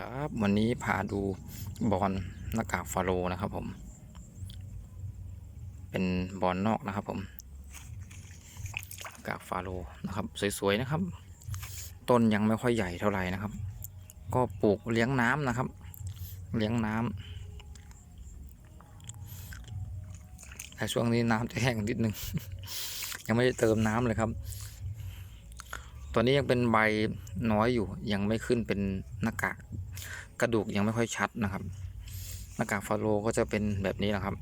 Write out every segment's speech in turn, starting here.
ครับวันนี้พาดูบอลหน้ากากฟาโรนะครับผม เป็นบอลนอกนะครับผมหน้ากากฟาโรนะครับ สวยๆนะครับ ต้นยังไม่ค่อยใหญ่เท่าไหร่นะครับ ก็ปลูกเลี้ยงน้ำนะครับ เลี้ยงน้ำแต่ช่วงนี้น้ำจะแห้งนิดนึง ยังไม่ได้เติมน้ำเลยครับ ตัวนี้ยังเป็นใบน้อยอยู่ ยังไม่ขึ้นเป็นหน้ากากกระดูกยังไม่ค่อยชัดนะครับ หน้ากากฟาโรก็จะเป็นแบบนี้นะครับ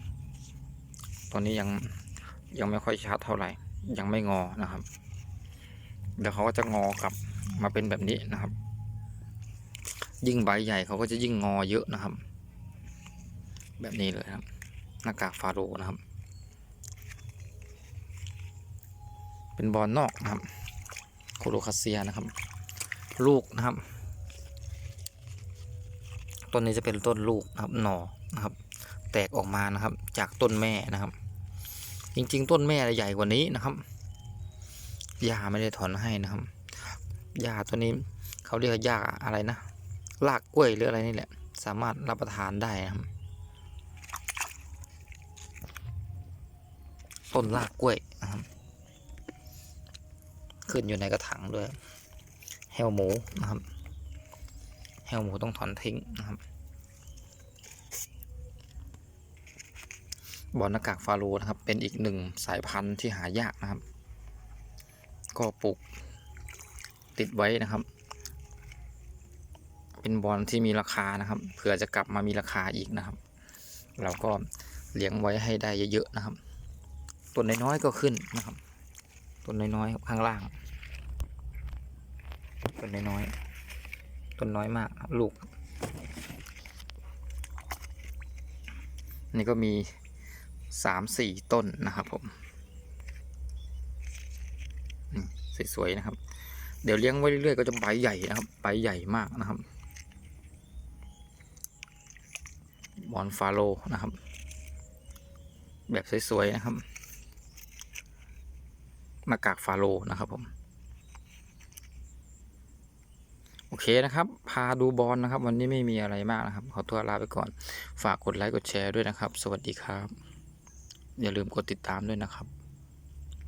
ตอนนี้ยังยังไม่ค่อยชัดเท่าไหร่ ยังไม่งอนะครับ เดี๋ยวเขาก็จะงอกลับมาเป็นแบบนี้นะครับ ยิ่งใบใหญ่เขาก็จะยิ่งงอเยอะนะครับ แบบนี้เลยครับ หน้ากากฟาโรนะครับ เป็นบอลนอกนะครับ โคโลคาเซียนะครับ ลูกนะครับ ต้นนี้จะเป็นต้นลูกนะครับ หน่อนะครับ แตกออกมานะครับ จากต้นแม่นะครับ จริงๆ ต้นแม่ใหญ่กว่านี้นะครับหญ้าไม่ได้ถอนให้นะครับหญ้าตัวนี้เขาเรียกว่าหญ้าอะไรนะรากกล้วยหรืออะไรนี่แหละ สามารถรับประทานได้นะครับต้นรากกล้วย ขึ้นอยู่ในกระถางด้วยแฮวหมูนะครับแฮวหมูต้องถอนทิ้งนะครับบอลหน้ากากฟาโรห์นะครับ เป็นอีกหนึ่งสายพันธุ์ที่หายากนะครับ ก็ปลูกติดไว้นะครับ เป็นบอลที่มีราคานะครับเผื่อจะกลับมามีราคาอีกนะครับ เราก็เลี้ยงไว้ให้ได้เยอะๆนะครับต้นน้อยๆก็ขึ้นนะครับ ต้นน้อยๆข้างล่าง ต้นน้อยๆต้นน้อยมากลูก นี่ก็มีสามสี่ต้นนะครับผมสวยๆนะครับ เดี๋ยวเลี้ยงไว้เรื่อยๆก็จะใบใหญ่นะครับใบใหญ่มากนะครับบอนฟาโลนะครับ แบบสวยๆนะครับ หน้ากากฟาโลนะครับผมโอเคนะครับ พาดูบอลนะครับ วันนี้ไม่มีอะไรมากนะครับ ขอตัวลาไปก่อน ฝากกดไลค์กดแชร์ด้วยนะครับ สวัสดีครับ อย่าลืมกดติดตามด้วยนะครับ